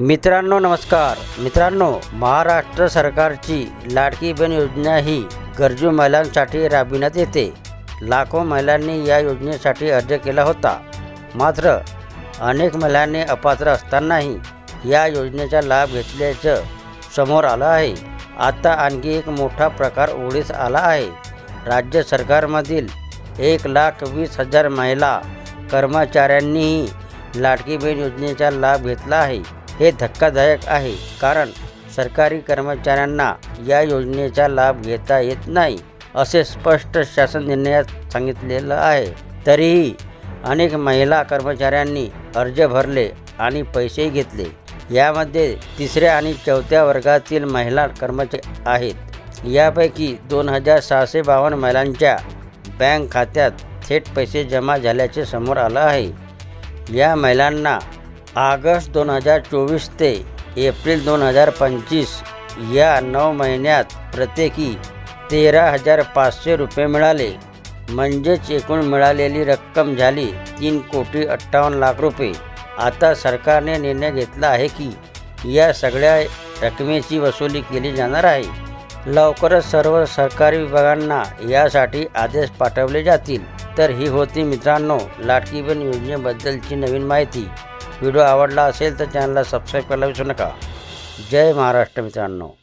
मित्रांनो नमस्कार. मित्रांनो महाराष्ट्र सरकारची लाडकी बहीण योजना ही गरजू महिलांसाठी राबविण्यात येते. लाखो महिलांनी या योजनेसाठी अर्ज केला होता. मात्र अनेक महिलांनी अपात्र असतानाही या योजनेचा लाभ घेतल्याचं समोर आलं आहे. आता आणखी एक मोठा प्रकार उघडीस आला आहे. राज्य सरकारमधील एक लाख वीस हजार महिला कर्मचाऱ्यांनीही लाडकी बहीण योजनेचा लाभ घेतला आहे. हे धक्कादायक आहे कारण सरकारी कर्मचाऱ्यांना या योजनेचा लाभ घेता येत नाही असे स्पष्ट शासन निर्णयात सांगितलेलं आहे. तरीही अनेक महिला कर्मचाऱ्यांनी अर्ज भरले आणि पैसेही घेतले. यामध्ये तिसऱ्या आणि चौथ्या वर्गातील महिला कर्मचारी आहेत. यापैकी दोन हजार सहाशे बावन्न महिलांच्या बँक खात्यात थेट पैसे जमा झाल्याचे समोर आलं आहे. या महिलांना ऑगस्ट दोन हजार चोवीस ते एप्रिल दोन हजार पंचवीस या नऊ महिन्यात प्रत्येकी तेरा हजार पाचशे रुपये मिळाले. म्हणजेच एकूण मिळालेली रक्कम झाली तीन कोटी अठ्ठावन्न लाख रुपये. आता सरकारने निर्णय घेतला आहे की या सगळ्या रकमेची वसुली केली जाणार आहे. लवकरच सर्व सरकारी विभागांना यासाठी आदेश पाठवले जातील. तर ही होती मित्रांनो लाडकी बहीण योजनेबद्दलची नवीन माहिती. व्हिडिओ आवडला असेल तर चॅनलला सबस्क्राईब करायला विसरू नका. जय महाराष्ट्र मित्रांनो.